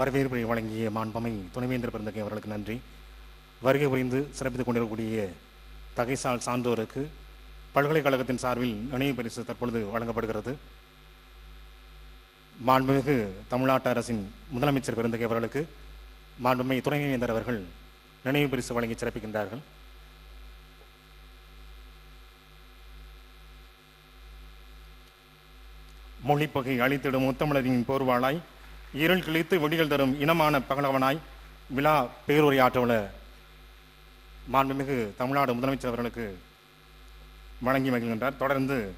வரவேற்பை வழங்கிய மாண்பமை துணைவேந்தர் பிறந்தகை அவர்களுக்கு நன்றி. வருகை புரிந்து சிறப்பித்துக் கொண்டிருக்கக்கூடிய தகைசால் சான்றோருக்கு பல்கலைக்கழகத்தின் சார்பில் நினைவு பரிசு தற்பொழுது வழங்கப்படுகிறது. மாண்புமிகு தமிழ்நாட்டு அரசின் முதலமைச்சர் பெருந்தகை அவர்களுக்கு மாண்புமை துணைவேந்தர் அவர்கள் நினைவு பரிசு வழங்கி சிறப்பிக்கின்றார்கள். மொழிப்பகை அழித்திடும் முத்தமிழரின் போர்வாளாய் இருள் கிழித்து வெடிகள் தரும் இனமான பகலவனாய் விழா பேருரையாற்றவுள்ள மாண்புமிகு தமிழ்நாடு முதலமைச்சர் அவர்களுக்கு வழங்கி மகிழ்கின்றார். தொடர்ந்து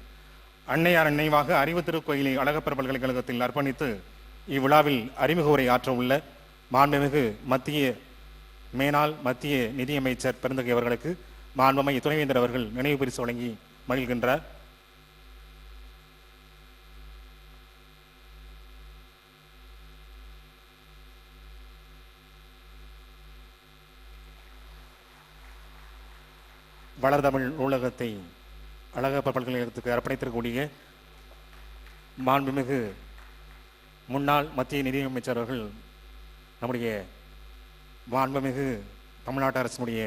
அன்னையார் நினைவாக அறிவு திருக்கோயிலை அழகப்பர் பல்கலைக்கழகத்தில் அர்ப்பணித்து இவ்விழாவில் அறிமுக உரை ஆற்ற உள்ள மாண்புமிகு மத்திய மேனாள் மத்திய நிதியமைச்சர் பெருந்தகை அவர்களுக்கு மாண்புமை துணைவேந்தர் அவர்கள் நினைவு பரிசு வழங்கி மகிழ்கின்றார். வளர்தமிழ் நூலகத்தை அழகப்ப பல்கலைக்கழகத்துக்கு அர்ப்பணித்திருக்கக்கூடிய மாண்புமிகு முன்னாள் மத்திய நிதியமைச்சர் அவர்கள் நம்முடைய மாண்புமிகு தமிழ்நாட்டு அரசினுடைய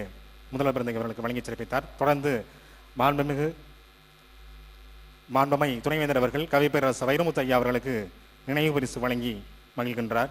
முதல்வர் பிறந்தகை அவர்களுக்கு வழங்கி சிறப்பித்தார். தொடர்ந்து மாண்புமிகு மாண்பமை துணைவேந்தர் அவர்கள் கவிப்பேரரசு வைரமுத்து ஐயா அவர்களுக்கு நினைவு பரிசு வழங்கி மகிழ்கின்றார்.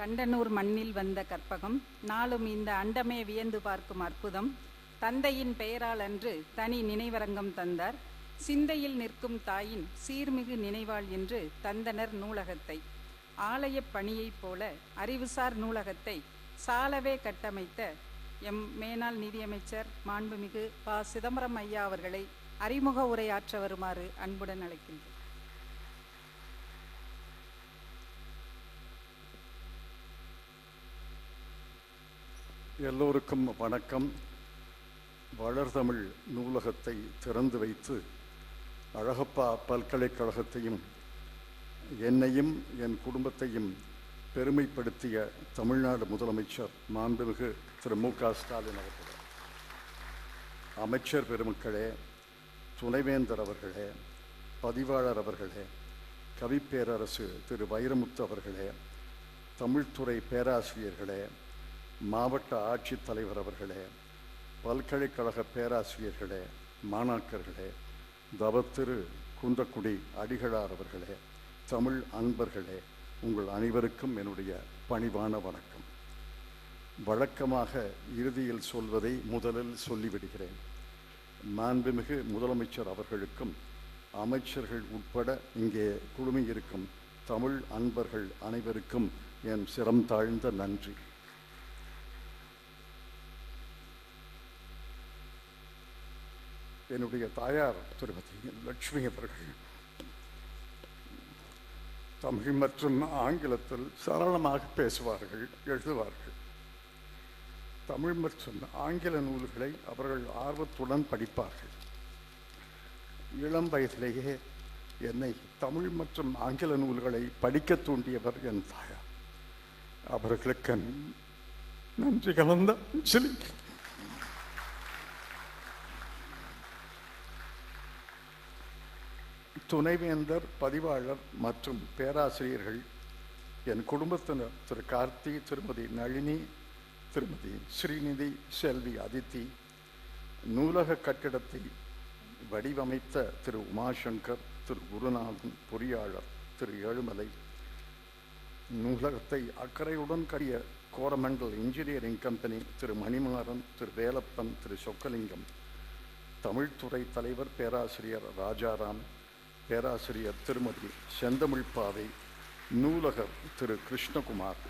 கண்டனூர் மண்ணில் வந்த கற்பகம் நாளும் இந்த அண்டமே வியந்து பார்க்கும் அற்புதம். தந்தையின் பெயரால் அன்று தனி நினைவரங்கம் தந்தார். சிந்தையில் நிற்கும் தாயின் சீர்மிகு நினைவாள் என்று தந்தனர் நூலகத்தை. ஆலயப் பணியைப் போல அறிவுசார் நூலகத்தை சாலவே கட்டமைத்த எம். மேனாள் நிதியமைச்சர் மாண்புமிகு ப. சிதம்பரம் ஐயா அவர்களை அறிமுக உரையாற்ற வருமாறு அன்புடன் அழைக்கின்றேன் எல்லோருக்கும் வணக்கம். வளர்தமிழ் நூலகத்தை திறந்து வைத்து அழகப்பா பல்கலைக்கழகத்தையும் என்னையும் என் குடும்பத்தையும் பெருமைப்படுத்திய தமிழ்நாடு முதலமைச்சர் மாண்புமிகு திரு மு க ஸ்டாலின் அவர்கள் அமைச்சர் பெருமக்களே துணைவேந்தர் அவர்களே பதிவாளர் அவர்களே கவிப்பேரரசு திரு வைரமுத்து அவர்களே தமிழ்துறை பேராசிரியர்களே மாவட்ட ஆட்சித்தலைவர் அவர்களே பல்கலைக்கழக பேராசிரியர்களே மாணாக்கர்களே தவத்திரு குந்தக்குடி அடிகளார் அவர்களே தமிழ் அன்பர்களே உங்கள் அனைவருக்கும் என்னுடைய பணிவான வணக்கம். வழக்கமாக இறுதியில் சொல்வதை முதலில் சொல்லிவிடுகிறேன். மாண்புமிகு முதலமைச்சர் அவர்களுக்கும் அமைச்சர்கள் உட்பட இங்கே குழுமியிருக்கும் தமிழ் அன்பர்கள் அனைவருக்கும் என் சிரம் தாழ்ந்த நன்றி. என்னுடைய தாயார் திருமதி லட்சுமி அவர்கள். தமிழ் மற்றும் ஆங்கிலத்தில் சரளமாக பேசுவார்கள் எழுதுவார்கள். தமிழ் மற்றும் ஆங்கில நூல்களை அவர்கள் ஆர்வத்துடன் படிப்பார்கள். இளம் வயதிலேயே என்னை தமிழ் மற்றும் ஆங்கில நூல்களை படிக்க தூண்டியவர் என் தாயார். அவர்களுக்கு நன்றி கலந்த அஞ்சலி துணைவேந்தர் பதிவாளர் மற்றும் பேராசிரியர்கள் என் குடும்பத்தினர் திரு கார்த்தி திருமதி நளினி திருமதி ஸ்ரீநிதி செல்வி அதித்தி நூலக கட்டிடத்தை வடிவமைத்த திரு உமாசங்கர் திரு குருநாதன் பொறியாளர் திரு ஏழுமலை நூலகத்தை அக்கறையுடன் கடிய கோரமண்டல் இன்ஜினியரிங் கம்பெனி திரு மணிமாறன் திரு வேலப்பன் திரு சொக்கலிங்கம் தமிழ்துறை தலைவர் பேராசிரியர் ராஜாராம் பேராசிரியர் திருமதி செந்தமிழ்பாவை நூலகர் திரு கிருஷ்ணகுமார்.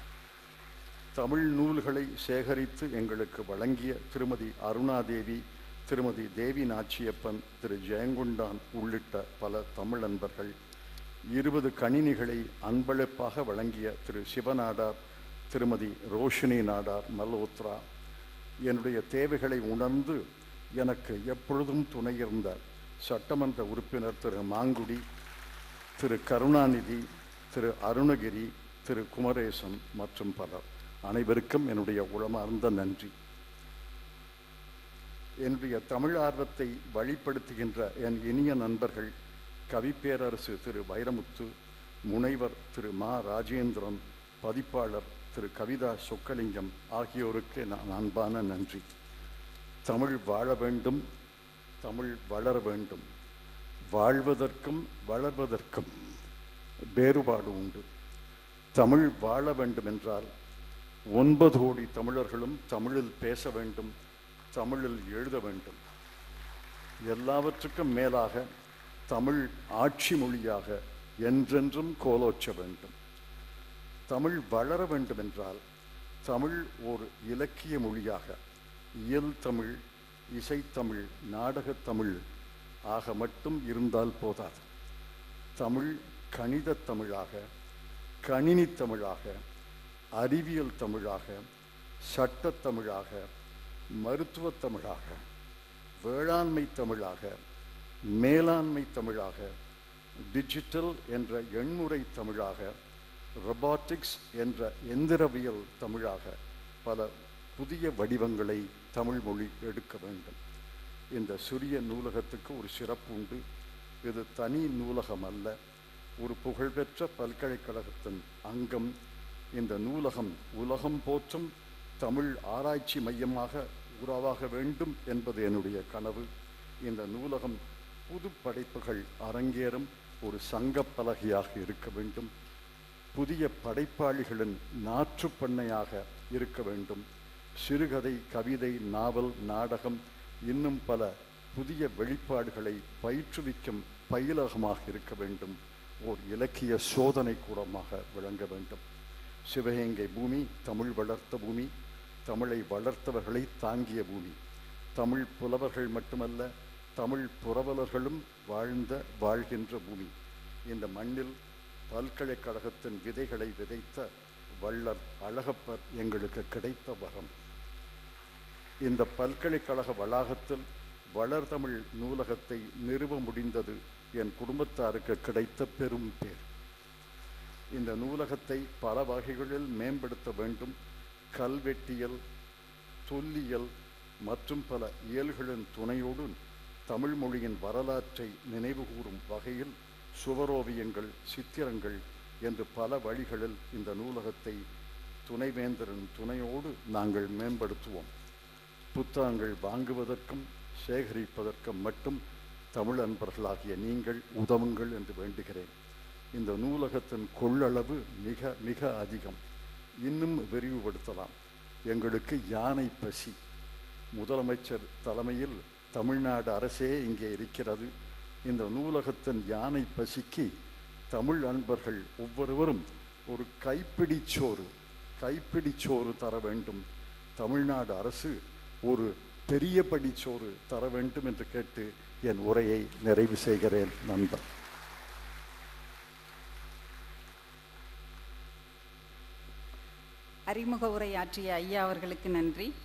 தமிழ் நூல்களை சேகரித்து எங்களுக்கு வழங்கிய திருமதி அருணாதேவி திருமதி தேவி நாச்சியப்பன் திரு ஜெயங்குண்டான் உள்ளிட்ட பல தமிழ் நண்பர்கள் இருபது கணினிகளை அன்பளிப்பாக வழங்கிய திரு சிவநாடார் திருமதி ரோஷினி நாடார் மல்ஹோத்ரா. என்னுடைய தேவைகளை உணர்ந்து எனக்கு எப்பொழுதும் துணையிருந்தார் சட்டமன்ற உறுப்பினர் திரு மாங்குடி திரு கருணாநிதி திரு அருணகிரி திரு குமரேசன் மற்றும் பலர். அனைவருக்கும் என்னுடைய உளமார்ந்த நன்றி. என்னுடைய தமிழ் ஆர்வத்தை வழிப்படுத்துகின்ற என் இனிய நண்பர்கள் கவிப்பேரரசு திரு வைரமுத்து முனைவர் திரு மா ராஜேந்திரன் பதிப்பாளர் திரு கவிதா சொக்கலிங்கம் ஆகியோருக்கு நான் அன்பான நன்றி. தமிழ் வாழ வேண்டும் தமிழ் வளர வேண்டும். வாழ்வதற்கும் வளர்வதற்கும் வேறுபாடு உண்டு. தமிழ் வாழ வேண்டும் என்றால் ஒன்பது கோடி தமிழர்களும் தமிழில் பேச வேண்டும் தமிழில் எழுத வேண்டும். எல்லாவற்றுக்கும் மேலாக தமிழ் ஆட்சி மொழியாக என்றென்றும் கோலோச்ச வேண்டும். தமிழ் வளர வேண்டும் என்றால் தமிழ் ஒரு இலக்கிய மொழியாக இயல் தமிழ் இசைத்தமிழ் நாடகத்தமிழ் ஆக மட்டும் இருந்தால் போதாது. தமிழ் கணிதத் தமிழாக கணினி தமிழாக அறிவியல் தமிழாக சட்டத் தமிழாக மருத்துவத் தமிழாக வேளாண்மை தமிழாக மேலாண்மை தமிழாக டிஜிட்டல் என்ற எண்முறை தமிழாக ரொபாட்டிக்ஸ் என்ற எந்திரவியல் தமிழாக பல புதிய வடிவங்களை தமிழ் மொழி எடுக்க வேண்டும். இந்த சிறிய நூலகத்துக்கு ஒரு சிறப்பு உண்டு. இது தனி நூலகம் அல்ல. ஒரு புகழ்பெற்ற பல்கலைக்கழகத்தின் அங்கம். இந்த நூலகம் உலகம் போற்றும் தமிழ் ஆராய்ச்சி மையமாக உருவாக வேண்டும் என்பது என்னுடைய கனவு. இந்த நூலகம் புது படைப்புகள் அரங்கேறும் ஒரு சங்கப் பலகையாக இருக்க வேண்டும். புதிய படைப்பாளிகளின் நாற்றுப்பண்ணையாக இருக்க வேண்டும். சிறுகதை கவிதை நாவல் நாடகம் இன்னும் பல புதிய வெளிப்பாடுகளை பயிற்றுவிக்கும் பயிலகமாக இருக்க வேண்டும். ஓர் இலக்கிய சோதனை கூடமாக விளங்க வேண்டும். சிவகங்கை பூமி தமிழ் வளர்த்த பூமி தமிழை வளர்த்தவர்களை தாங்கிய பூமி. தமிழ் புலவர்கள் மட்டுமல்ல தமிழ் புரவலர்களும் வாழ்ந்த வாழ்கின்ற பூமி. இந்த மண்ணில் பல்கலைக்கழகத்தின் விதைகளை விதைத்த வள்ளல் அழகப்பர் எங்களுக்கு கிடைத்த வரம். இந்த பல்கலைக்கழக வளாகத்தில் வளர்தமிழ் நூலகத்தை நிறுவ முடிந்தது என் குடும்பத்தாருக்கு கிடைத்த பெரும் பேர். இந்த நூலகத்தை பல வகைகளில் மேம்படுத்த வேண்டும். கல்வெட்டியல் தொல்லியல் மற்றும் பல இயல்களின் துணையோடு தமிழ் மொழியின் வரலாற்றை நினைவுகூரும் வகையில் சுவரோவியங்கள் சித்திரங்கள் என்று பல வழிகளில் இந்த நூலகத்தை துணைவேந்தரின் துணையோடு நாங்கள் மேம்படுத்துவோம். புத்தகங்கள் வாங்குவதற்கும் சேகரிப்பதற்கும் மட்டும் தமிழ் அன்பர்களாகிய நீங்கள் உதவுங்கள் என்று வேண்டுகிறேன். இந்த நூலகத்தின் கொள்ளளவு மிக மிக அதிகம். இன்னும் விரிவுபடுத்தலாம். எங்களுக்கு யானை பசி. முதலமைச்சர் தலைமையில் தமிழ்நாடு அரசே இங்கே இருக்கிறது. இந்த நூலகத்தின் யானை பசிக்கு தமிழ் அன்பர்கள் ஒவ்வொருவரும் ஒரு கைப்பிடிச்சோறு கைப்பிடிச்சோறு தர வேண்டும். தமிழ்நாடு அரசு ஒரு பெரிய படிச்சோறு தர வேண்டும் என்று கேட்டு என் உரையை நிறைவு செய்கிறேன். நண்பர். அறிமுக உரையாற்றிய ஐயா அவர்களுக்கு நன்றி.